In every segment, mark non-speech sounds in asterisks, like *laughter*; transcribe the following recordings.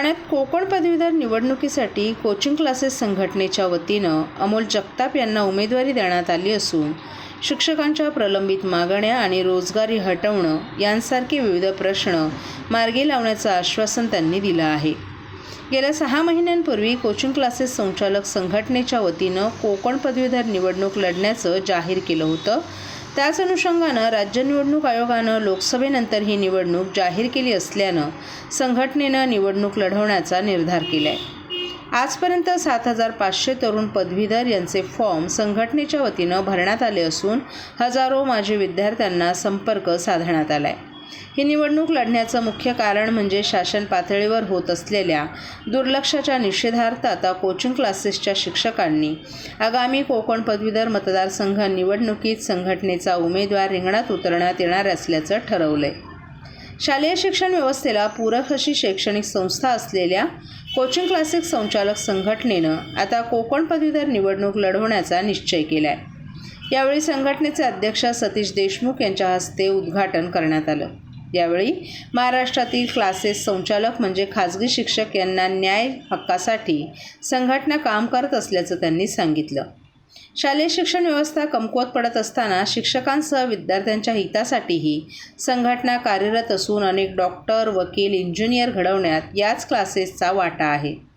ठाण्यात कोकण पदवीधर निवडणुकीसाठी कोचिंग क्लासेस संघटनेच्या वतीनं अमोल जगताप यांना उमेदवारी देण्यात आली असून शिक्षकांच्या प्रलंबित मागण्या आणि रोजगारी हटवणं यांसारखे विविध प्रश्न मार्गी लावण्याचं आश्वासन त्यांनी दिलं आहे. गेल्या सहा महिन्यांपूर्वी कोचिंग क्लासेस संचालक संघटनेच्या वतीनं कोकण पदवीधर निवडणूक लढण्याचं जाहीर केलं होतं. त्याच अनुषंगानं राज्य निवडणूक आयोगानं लोकसभेनंतर ही निवडणूक जाहीर केली असल्यानं संघटनेनं निवडणूक लढवण्याचा निर्धार केला आहे आजपर्यंत सात हजार पाचशे तरुण पदवीधर यांचे फॉर्म संघटनेच्या वतीनं भरण्यात आले असून हजारो माजी विद्यार्थ्यांना संपर्क साधण्यात आला आहे ही निवडणूक लढण्याचं मुख्य कारण म्हणजे शासन पातळीवर होत असलेल्या दुर्लक्षाच्या निषेधार्थ आता कोचिंग क्लासेसच्या शिक्षकांनी. आगामी कोकण पदवीधर मतदारसंघ निवडणुकीत संघटनेचा उमेदवार रिंगणात उतरण्यात येणार असल्याचं ठरवलंय. शालेय शिक्षण व्यवस्थेला पूरक अशी शैक्षणिक संस्था असलेल्या कोचिंग क्लासेस संचालक संघटनेनं आता कोकण पदवीधर निवडणूक लढवण्याचा निश्चय केला आहे यावेळी संघटनेचे अध्यक्ष सतीश देशमुख यांच्या हस्ते उद्घाटन करण्यात आलं. यावेळी महाराष्ट्रातील क्लासेस संचालक म्हणजे खाजगी शिक्षक यांना न्याय हक्कासाठी संघटना काम करत असल्याचं त्यांनी सांगितलं. शालेय शिक्षण व्यवस्था कमकुवत पडत असताना शिक्षकांसह विद्यार्थ्यांच्या हितासाठीही संघटना कार्यरत असून अनेक डॉक्टर वकील इंजिनियर घडवण्यात याच क्लासेसचा वाटा आहे.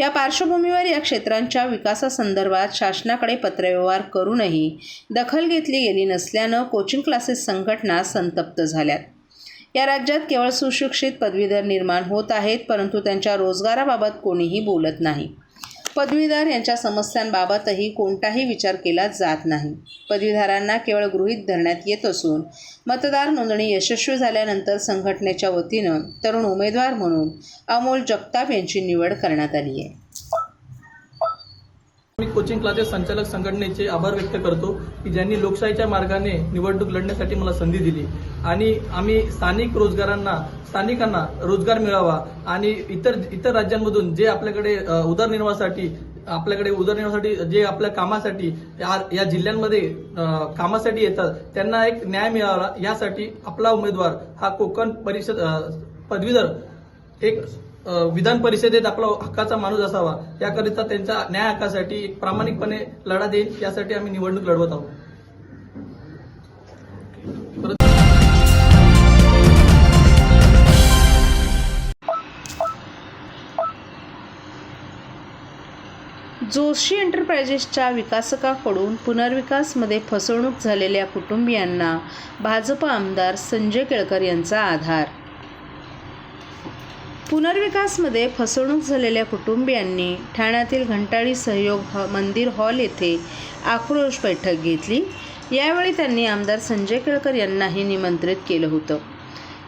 या पार्श्वभूमीवर या क्षेत्रांच्या विकासासंदर्भात शासनाकडे पत्रव्यवहार करूनही दखल घेतली गेली नसल्यानं कोचिंग क्लासेस संघटना संतप्त झाल्यात. या राज्यात केवळ सुशिक्षित पदवीधर निर्माण होत आहेत परंतु त्यांच्या रोजगाराबाबत कोणीही बोलत नाही. पदवीधर यांच्या समस्यांबाबतही कोणताही विचार केला जात नाही. पदवीधरांना केवळ गृहीत धरण्यात येत असून मतदार नोंदणी यशस्वी झाल्यानंतर संघटनेच्या वतीनं तरुण उमेदवार म्हणून अमोल जगताप यांची निवड करण्यात आली आहे. मी कोचिंग क्लासेस संचालक संघटनेचे आभार व्यक्त करतो की ज्यांनी लोकशाहीच्या मार्गाने निवडणूक लढण्यासाठी मला संधी दिली. आणि आम्ही स्थानिक रोजगारांना स्थानिकांना रोजगार मिळावा आणि इतर इतर राज्यांमधून जे आपल्याकडे उदरनिर्वाहासाठी आपल्याकडे उदरनिर्वाहासाठी जे आपल्या कामासाठी या या जिल्ह्यांमध्ये कामासाठी येतात त्यांना एक न्याय मिळावा. यासाठी आपला उमेदवार हा कोकण परिषद पदवीधर एक विधान परिषदेत आपला हक्काचा माणूस असावा याकरिता त्यांच्या न्याय हक्कासाठी एक प्रामाणिकपणे लढा देईल यासाठी आम्ही निवडणूक लढवत आहोत. जोशी एंटरप्राइजेसच्या विकासकाकडून पुनर्विकासमध्ये फसवणूक झालेल्या कुटुंबियांना भाजप आमदार संजय केळकर यांचा आधार. पुनर्विकासमध्ये फसवणूक झालेल्या कुटुंबियांनी ठाण्यातील घंटाळी सहयोग ह मंदिर हॉल येथे आक्रोश बैठक घेतली. यावेळी त्यांनी आमदार संजय केळकर यांनाही निमंत्रित केलं होतं.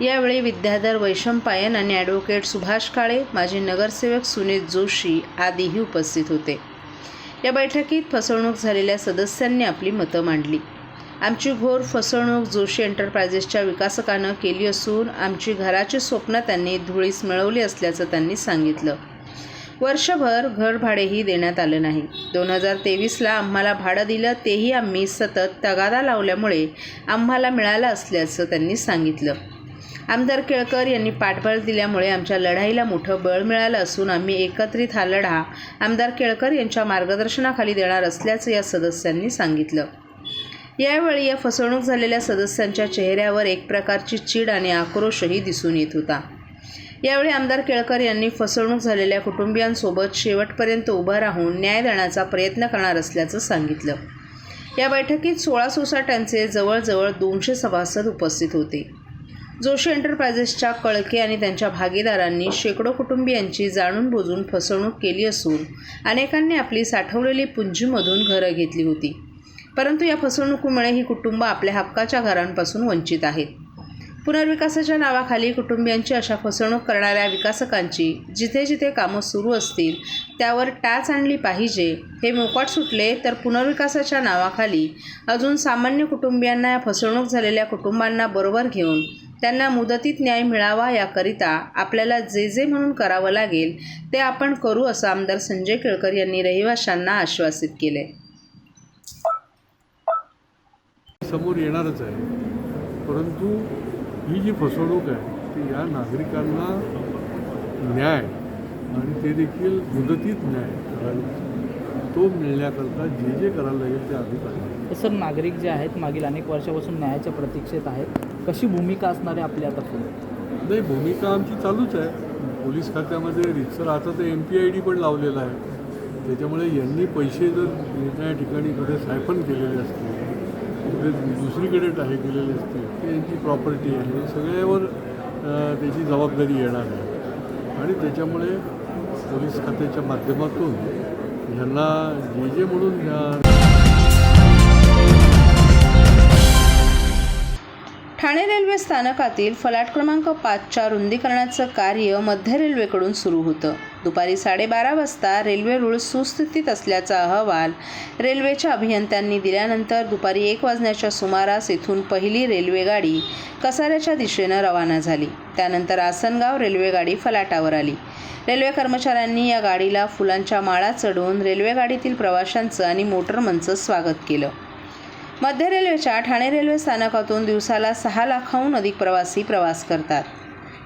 यावेळी विद्याधर वैशंपायन आणि ॲडव्होकेट सुभाष काळे माजी नगरसेवक सुनीत जोशी आदीही उपस्थित होते. या बैठकीत फसवणूक झालेल्या सदस्यांनी आपली मतं मांडली. आमची घोर फसवणूक जोशी एंटरप्राइजेसच्या विकासकानं केली असून आमची घराची स्वप्न त्यांनी धुळीस मिळवली असल्याचं त्यांनी सांगितलं. वर्षभर घरभाडेही देण्यात आलं नाही. दोन हजार तेवीसला आम्हाला भाडं दिलं तेही आम्ही सतत तगादा लावल्यामुळे आम्हाला मिळालं असल्याचं त्यांनी सांगितलं. आमदार केळकर यांनी पाठबळ दिल्यामुळे आमच्या लढाईला मोठं बळ मिळालं असून आम्ही एकत्रित हा लढा आमदार केळकर यांच्या मार्गदर्शनाखाली देणार असल्याचं या सदस्यांनी सांगितलं. यावेळी या फसवणूक झालेल्या सदस्यांच्या चेहऱ्यावर एक प्रकारची चीड आणि आक्रोशही दिसून येत होता. यावेळी आमदार केळकर यांनी फसवणूक झालेल्या कुटुंबियांसोबत शेवटपर्यंत उभं राहून न्याय देण्याचा प्रयत्न करणार असल्याचं सांगितलं. या बैठकीत सोळा सोसाट्यांचे जवळजवळ दोनशे सभासद उपस्थित होते. जोशी एंटरप्राइजेसच्या कळके आणि त्यांच्या भागीदारांनी शेकडो कुटुंबियांची जाणून बुजून फसवणूक केली असून अनेकांनी आपली साठवलेली पुंजीमधून घरं घेतली होती. परंतु या फसवणुकीमुळे ही कुटुंब आपल्या हक्काच्या घरांपासून वंचित आहेत पुनर्विकासाच्या नावाखाली कुटुंबियांची अशा फसवणूक करणाऱ्या विकासकांची जिथे जिथे कामं सुरू असतील त्यावर टाच आणली पाहिजे. हे मोकाट सुटले तर पुनर्विकासाच्या नावाखाली अजून सामान्य कुटुंबियांना या फसवणूक झालेल्या कुटुंबांना बरोबर घेऊन त्यांना मुदतीत न्याय मिळावा याकरिता आपल्याला जे जे म्हणून करावं लागेल ते आपण करू असं आमदार संजय केळकर यांनी रहिवाशांना आश्वासित केले समोर येणारच आहे. परंतु ही जी फसवणूक आहे ती या नागरिकांना न्याय आणि ते देखील मुदतीत न्याय करायला तो मिळण्याकरता जे जे करायला लागेल ते आम्ही करणार सर नागरिक जे आहेत मागील अनेक वर्षापासून न्यायाच्या प्रतीक्षेत आहेत. कशी भूमिका असणार आहे आपली आता पुढे नाही भूमिका आमची चालूच आहे. पोलीस खात्यामध्ये रितसर आता तर एम पी आय डी पण लावलेला आहे. त्याच्यामुळे यांनी पैसे जर त्या ठिकाणी कुठे सायफन केलेले असतील कुठे दुसरीकडे टाहे केलेले असतील ते यांची प्रॉपर्टी आहे सगळ्यावर त्याची जबाबदारी येणार आहे. आणि त्याच्यामुळे पोलीस खात्याच्या माध्यमातून ह्यांना जे जे म्हणून ठाणे रेल्वे स्थानकातील फलाट क्रमांक पाचच्या रुंदीकरणाचं कार्य मध्य रेल्वेकडून सुरू होतं. दुपारी साडेबारा वाजता रेल्वे रूळ सुस्थितीत असल्याचा अहवाल रेल्वेच्या अभियंत्यांनी दिल्यानंतर दुपारी एक वाजण्याच्या सुमारास येथून पहिली रेल्वेगाडी कसाऱ्याच्या दिशेनं रवाना झाली. त्यानंतर आसनगाव रेल्वेगाडी फलाटावर आली. रेल्वे कर्मचाऱ्यांनी या गाडीला फुलांच्या माळा चढवून रेल्वेगाडीतील प्रवाशांचं आणि मोटरमनचं स्वागत केलं. मध्य रेल्वेच्या ठाणे रेल्वे स्थानकातून दिवसाला सहा लाखाहून अधिक प्रवासी प्रवास करतात.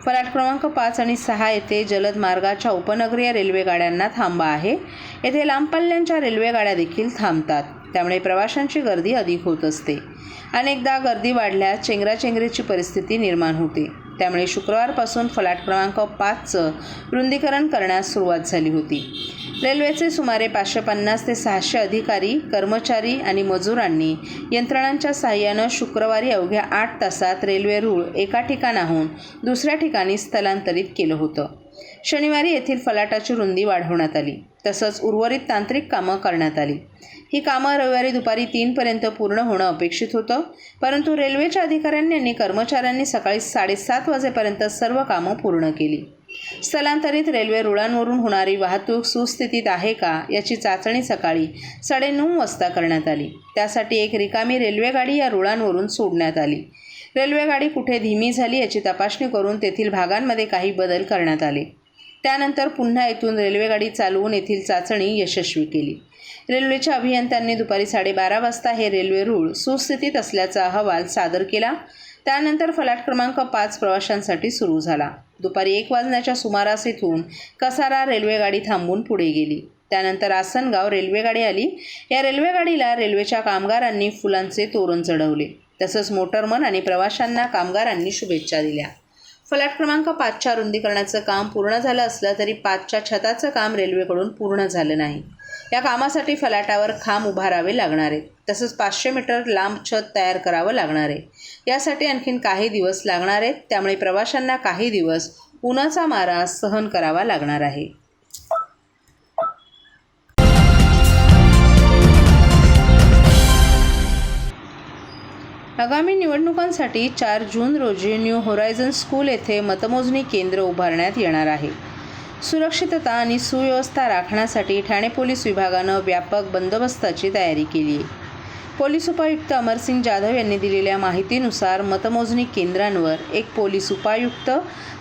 फलाट क्रमांक पाच आणि सहा येथे जलद मार्गाच्या उपनगरीय रेल्वेगाड्यांना थांबा आहे. येथे लांब पल्ल्यांच्या रेल्वेगाड्या देखील थांबतात. त्यामुळे प्रवाशांची गर्दी अधिक होत असते. अनेकदा गर्दी वाढल्यास चेंगराचेंगरीची परिस्थिती निर्माण होते. त्यामुळे शुक्रवारपासून फलाट क्रमांक पाचचं रुंदीकरण करण्यास सुरुवात झाली होती. रेल्वेचे सुमारे पाचशे पन्नास ते सहाशे अधिकारी कर्मचारी आणि मजुरांनी यंत्रणांच्या साहाय्यानं शुक्रवारी अवघ्या आठ तासात रेल्वे रूळ एका ठिकाणाहून दुसऱ्या ठिकाणी स्थलांतरित केलं होतं. शनिवारी येथील फलाटाची रुंदी वाढवण्यात आली. तसंच उर्वरित तांत्रिक कामं करण्यात आली. ही कामं रविवारी दुपारी तीनपर्यंत पूर्ण होणं अपेक्षित होतं. परंतु रेल्वेच्या अधिकाऱ्यांनी आणि कर्मचाऱ्यांनी सकाळी साडेसात वाजेपर्यंत सर्व कामं पूर्ण केली. स्थलांतरित रेल्वे रुळांवरून होणारी वाहतूक सुस्थितीत आहे का याची चाचणी सकाळी साडेनऊ वाजता करण्यात आली. त्यासाठी एक रिकामी रेल्वेगाडी या रुळांवरून सोडण्यात आली. रेल्वेगाडी कुठे धीमी झाली याची तपासणी करून तेथील भागांमध्ये काही बदल करण्यात आले. त्यानंतर पुन्हा येथून रेल्वेगाडी चालवून येथील चाचणी यशस्वी केली. रेल्वेच्या अभियंत्यांनी दुपारी साडेबारा वाजता हे रेल्वे रूळ सुस्थितीत असल्याचा अहवाल सादर केला. त्यानंतर फलाट क्रमांक पाच प्रवाशांसाठी सुरू झाला. दुपारी एक वाजण्याच्या सुमारास इथून कसारा रेल्वेगाडी थांबून पुढे गेली. त्यानंतर आसनगाव रेल्वेगाडी आली. या रेल्वेगाडीला रेल्वेच्या कामगारांनी फुलांचे तोरण चढवले. तसंच मोटरमन आणि प्रवाशांना कामगारांनी शुभेच्छा दिल्या. फलाट क्रमांक पाचच्या रुंदीकरणाचं काम पूर्ण झालं असलं तरी पाचच्या छताचं काम रेल्वेकडून पूर्ण झालं नाही. या कामासाठी फलाटावर खांब उभारावे लागणार आहेत तसंच पाचशे मीटर लांब छत तयार करावं लागणार. आहे यासाठी आणखीन काही दिवस लागणार आहेत त्यामुळे प्रवाशांना काही दिवस उन्हाचा मारा सहन करावा लागणार आहे. आगामी निवडणुकांसाठी चार जून रोजी न्यू होरायझन स्कूल येथे मतमोजणी केंद्र उभारण्यात येणार आहे. सुरक्षितता आणि सुव्यवस्था राखण्यासाठी ठाणे पोलीस विभागानं व्यापक बंदोबस्ताची तयारी केली. आहे पोलीस उपायुक्त अमरसिंग जाधव यांनी दिलेल्या माहितीनुसार मतमोजणी केंद्रांवर एक पोलीस उपायुक्त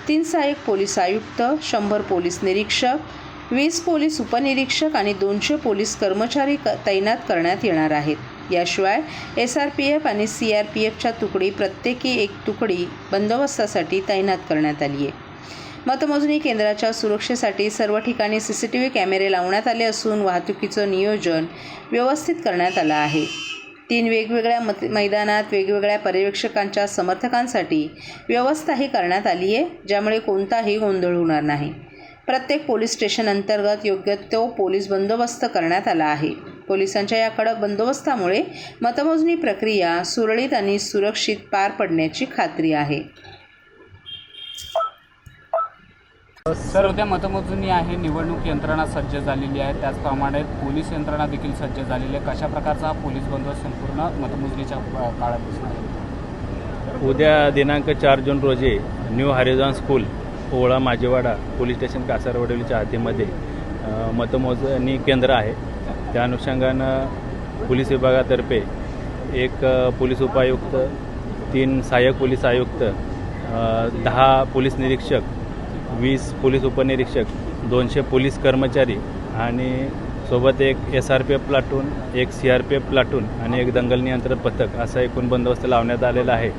तीन सहाय्यक पोलीस आयुक्त शंभर पोलीस निरीक्षक वीस पोलीस उपनिरीक्षक आणि दोनशे पोलीस कर्मचारी क तैनात करण्यात येणार आहेत. याशिवाय एस आर पी एफ आणि सी आर पी एफच्या तुकडी प्रत्येकी एक तुकडी बंदोबस्तासाठी तैनात करण्यात आली आहे मतमोजणी केंद्राच्या सुरक्षेसाठी सर्व ठिकाणी सी सी टी व्ही कॅमेरे लावण्यात आले असून वाहतुकीचं नियोजन व्यवस्थित करण्यात आलं आहे. तीन वेगवेगळ्या मत मैदानात वेगवेगळ्या पर्यवेक्षकांच्या समर्थकांसाठी व्यवस्थाही करण्यात आली आहे ज्यामुळे कोणताही गोंधळ होणार नाही. प्रत्येक पोलीस स्टेशन अंतर्गत योग्य तो पोलीस बंदोबस्त करण्यात आला आहे. पोलिसांच्या या कडक बंदोबस्तामुळे मतमोजणी प्रक्रिया सुरळीत आणि सुरक्षित पार पडण्याची खात्री आहे. सर उद्या मतमोजणी आहे. निवडणूक यंत्रणा सज्ज झालेली आहे. त्याचप्रमाणे पोलीस यंत्रणा देखील सज्ज झालेली आहे. कशा प्रकारचा हा पोलीस बंदोबस्त संपूर्ण मतमोजणीच्या काळात दिसणार आहे उद्या दिनांक चार जून रोजी न्यू हरिझॉन स्कूल ओळा माजेवाडा पोलीस स्टेशन कासारवडवलीच्या हातीमध्ये मतमोजणी केंद्र आहे. त्या अनुषंगानं पोलीस विभागातर्फे एक पोलीस उपायुक्त तीन सहाय्यक पोलीस आयुक्त दहा पोलीस निरीक्षक वीस पोलीस उपनिरीक्षक दोनशे पोलीस कर्मचारी आणि सोबत एक S R P F platoon एक C R P F platoon आणि एक दंगल नियंत्रण पथक असा एकूण बंदोबस्त लावण्यात आलेला आहे.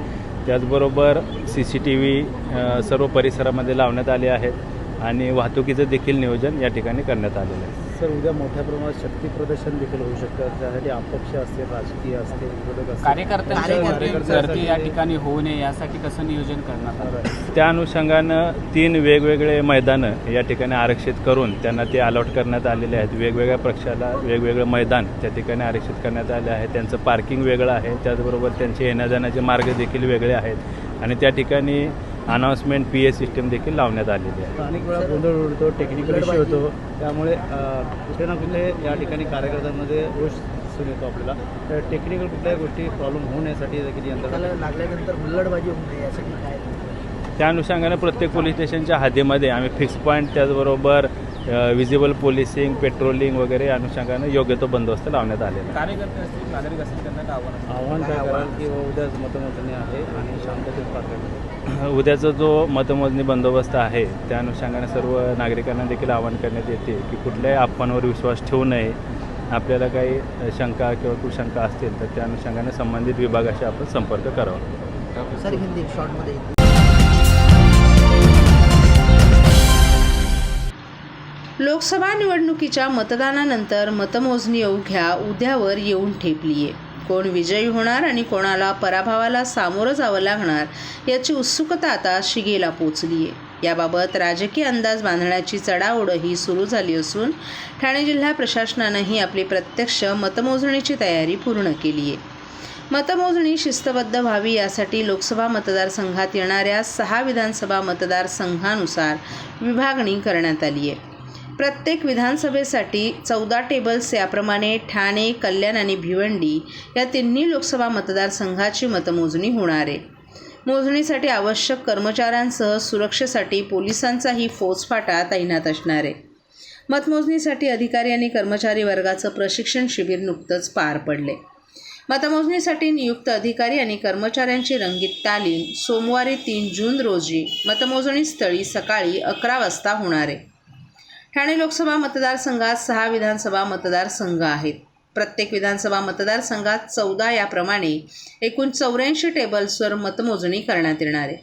त्याचबरोबर सी सी टी व्ही सर्व परिसरामध्ये लावण्यात आले आहेत आणि वाहतुकीचं देखील नियोजन या ठिकाणी करण्यात आलेलं आहे. सर उद्या मोठ्या प्रमाणात शक्ती प्रदर्शन देखील होऊ शकतं. त्यासाठी अपक्ष असतील राजकीय असतील विरोधक कार्यकर्त्यांची या ठिकाणी होऊ नये यासाठी कसं नियोजन करण्यात आलं त्या अनुषंगानं तीन वेगवेगळे मैदानं या ठिकाणी आरक्षित करून त्यांना ते अलॉट करण्यात आलेले आहेत. वेगवेगळ्या पक्षाला वेगवेगळं मैदान त्या ठिकाणी आरक्षित करण्यात आले आहे. त्यांचं पार्किंग वेगळं आहे. त्याचबरोबर त्यांचे येण्या जाण्याचे मार्ग देखील वेगळे आहेत. आणि त्या ठिकाणी अनाऊन्समेंट पी ए सिस्टम देखील लावण्यात आलेली आहे. अनेक वेळा गोंधळ उडतो टेक्निकल इश्यू होतो. त्यामुळे कुठे ना कुठे या ठिकाणी कार्यकर्त्यांमध्ये रोष दिसून येतो आपल्याला. तर टेक्निकल कुठल्याही गोष्टी प्रॉब्लेम होऊ नयेसाठी देखील यंत्रणा लागल्यानंतर हुल्लडबाजी होऊ नये यासाठी काय? त्या अनुषंगाने प्रत्येक पोलीस स्टेशनच्या हद्दीमध्ये आम्ही फिक्स पॉईंट त्याचबरोबर विजिबल पोलिसिंग पेट्रोलिंग वगैरे या अनुषंगाने योग्य तो बंदोबस्त लावण्यात आलेला आहे. कार्यकर्ते असतील नागरिक असतील त्यांना काय आव्हान की उद्याच मतमोजणी आहे आणि शांततेत *clears throat* उद्याचा जो मतमोजणी बंदोबस्त आहे त्या अनुषंगाने सर्व नागरिकांना देखील आवाहन करण्यात येते की कुठल्याही अफवांवर विश्वास ठेवू नये. आपल्याला काही शंका किंवा कुशंका असतील तर त्या अनुषंगाने संबंधित विभागाशी आपण संपर्क करावा. सर हिंदी शॉर्टमध्ये लोकसभा निवडणुकीच्या मतदानानंतर मतमोजणी अवघ्या उद्यावर येऊन ठेपली आहे कोण विजयी होणार आणि कोणाला पराभवाला सामोरं जावं लागणार याची उत्सुकता आता शिगेला पोचली आहे याबाबत राजकीय अंदाज बांधण्याची चढाओढही सुरू झाली असून ठाणे जिल्हा प्रशासनानंही आपली प्रत्यक्ष मतमोजणीची तयारी पूर्ण केली आहे मतमोजणी शिस्तबद्ध व्हावी यासाठी लोकसभा मतदारसंघात येणाऱ्या सहा विधानसभा मतदारसंघानुसार विभागणी करण्यात आली आहे प्रत्येक विधानसभेसाठी चौदा टेबल्स याप्रमाणे ठाणे कल्याण आणि भिवंडी या तिन्ही लोकसभा मतदारसंघाची मतमोजणी होणार आहे. मोजणीसाठी आवश्यक कर्मचाऱ्यांसह सुरक्षेसाठी पोलिसांचाही फौजफाटा तैनात असणार आहे. मतमोजणीसाठी अधिकारी आणि कर्मचारी वर्गाचं प्रशिक्षण शिबिर नुकतंच पार पडले. मतमोजणीसाठी नियुक्त अधिकारी आणि कर्मचाऱ्यांची रंगीत तालीम सोमवारी तीन जून रोजी मतमोजणी स्थळी सकाळी अकरा वाजता होणार आहे. ठाणे लोकसभा मतदारसंघात सहा विधानसभा मतदारसंघ आहेत. प्रत्येक विधानसभा मतदारसंघात चौदा याप्रमाणे एकूण चौऱ्याऐंशी टेबल्सवर मतमोजणी करण्यात येणार आहे.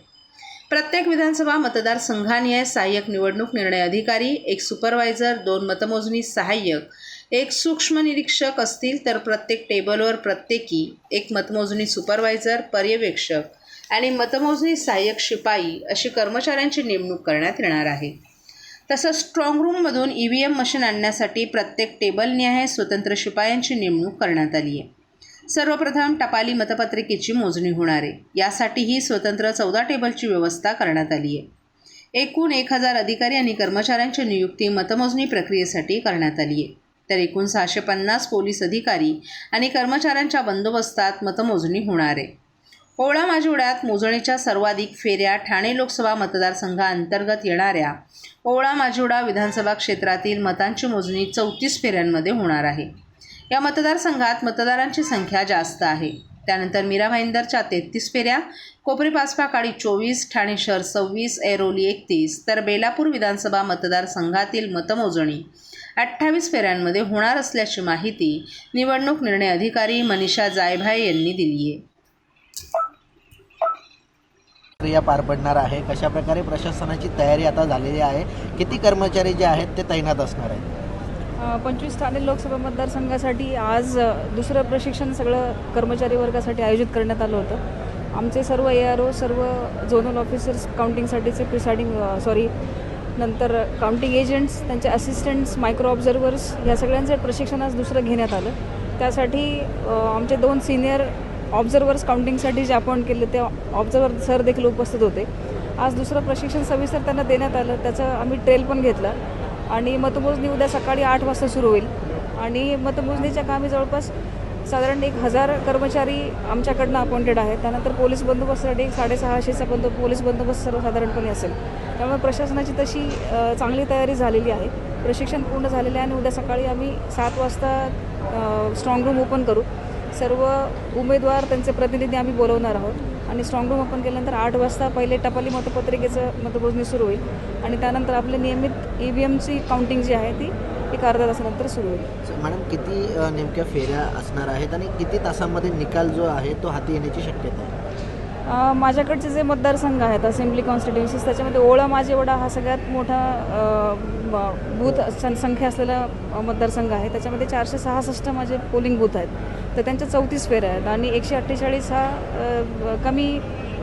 प्रत्येक विधानसभा मतदारसंघानिहाय सहाय्यक निवडणूक निर्णय अधिकारी एक सुपरवायझर दोन मतमोजणी सहाय्यक एक सूक्ष्म निरीक्षक असतील तर प्रत्येक टेबलवर प्रत्येकी एक मतमोजणी सुपरवायझर पर्यवेक्षक आणि मतमोजणी सहाय्यक शिपाई अशी कर्मचाऱ्यांची नेमणूक करण्यात येणार आहे. तसंच स्ट्रॉंग रूममधून ई व्ही एम मशीन आणण्यासाठी प्रत्येक टेबलन्याय स्वतंत्र शिपायांची नेमणूक करण्यात आली आहे. सर्वप्रथम टपाली मतपत्रिकेची मोजणी होणार आहे. यासाठीही स्वतंत्र चौदा टेबलची व्यवस्था करण्यात आली आहे. एकूण एक हजार अधिकारी आणि कर्मचाऱ्यांची नियुक्ती मतमोजणी प्रक्रियेसाठी करण्यात आली आहे. तर एकूण सहाशे पन्नास पोलीस अधिकारी आणि कर्मचाऱ्यांच्या बंदोबस्तात मतमोजणी होणार आहे. कोवळा माजिवड्यात मोजणीच्या सर्वाधिक फेऱ्या ठाणे लोकसभा मतदारसंघाअंतर्गत येणाऱ्या कोवळा माजिवडा विधानसभा क्षेत्रातील मतांची मोजणी चौतीस फेऱ्यांमध्ये होणार आहे. या मतदारसंघात मतदारांची संख्या जास्त आहे. त्यानंतर मीरा भाईंदरच्या तेहतीस फेऱ्या कोपरी पाचपाकाडी चोवीस ठाणे शहर सव्वीस ऐरोली एकतीस तर बेलापूर विधानसभा मतदारसंघातील मतमोजणी अठ्ठावीस फेऱ्यांमध्ये होणार असल्याची माहिती निवडणूक निर्णय अधिकारी मनीषा जायभाय यांनी दिली आहे प्रक्रिया पार पडणार आहे. कशा प्रकारे प्रशासनाची तयारी आता झालेली आहे किती कर्मचारी जे आहेत ते तैनात असणार आहेत? पंचवीस ठाणे लोकसभा मतदारसंघासाठी आज दुसरं प्रशिक्षण सगळं कर्मचारी वर्गासाठी आयोजित करण्यात आलं होतं. आमचे सर्व ए आर ओ सर्व झोनल ऑफिसर्स काउंटिंगसाठीचे प्रिसायडिंग सॉरी नंतर काउंटिंग एजंट्स त्यांचे असिस्टंट्स मायक्रो ऑब्झर्वर्स या सगळ्यांचं प्रशिक्षण आज दुसरं घेण्यात आलं. त्यासाठी आमचे दोन सिनियर ऑब्झर्वर्स काउंटिंगसाठी जे अपॉइंट केले ते ऑब्झर्वर सर देखील उपस्थित होते. आज दुसरं प्रशिक्षण सविस्तर त्यांना देण्यात आलं त्याचं आम्ही ट्रेल पण घेतला. आणि मतमोजणी उद्या सकाळी आठ वाजता सुरू होईल. आणि मतमोजणीच्या कामी जवळपास साधारण एक हजार कर्मचारी आमच्याकडनं अपॉइंटेड आहेत. त्यानंतर पोलीस बंदोबस्तासाठी एक साडेसहाशेचा बंदो पोलीस बंदोबस्त सर्वसाधारणपणे असेल. त्यामुळे प्रशासनाची तशी चांगली तयारी झालेली आहे. प्रशिक्षण पूर्ण झालेलं आहे आणि उद्या सकाळी आम्ही सात वाजता स्ट्रॉंग रूम ओपन करू. सर्व उमेदवार त्यांचे प्रतिनिधी आम्ही बोलवणार आहोत. आणि स्ट्रॉंग रूम ओपन केल्यानंतर आठ वाजता पहिले टपाली मतपत्रिकेचं मतमोजणी सुरू होईल. आणि त्यानंतर आपले नियमित ई व्ही एमची काउंटिंग जी आहे ती एक अर्ध्या तासानंतर सुरू होईल. मॅडम किती नेमक्या फेऱ्या असणार आहेत आणि किती तासामध्ये निकाल जो आहे तो हाती येण्याची शक्यता आहे? माझ्याकडचे जे मतदारसंघ आहेत असेंब्ली कॉन्स्टिट्युन्सीज त्याच्यामध्ये ओळा माझेवडा हा सगळ्यात मोठा बूथ सं- संख्या असलेला मतदारसंघ आहे. त्याच्यामध्ये चारशे सहासष्ट माझे पोलिंग बूथ आहेत. तर त्यांच्या चौतीस फेऱ्या आहेत आणि एकशे अठ्ठेचाळीस हा कमी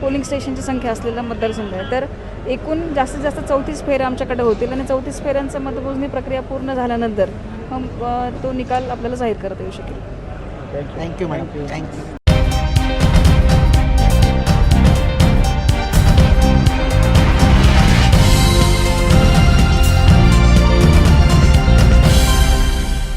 पोलिंग स्टेशनची संख्या असलेला मतदारसंघ आहे. तर एकूण जास्तीत जास्त चौतीस फेऱ्या आमच्याकडे होतील आणि चौतीस फेऱ्यांचं मतमोजणी प्रक्रिया पूर्ण झाल्यानंतर मग तो निकाल आपल्याला जाहीर करता येऊ शकेल. Thank you madam thank you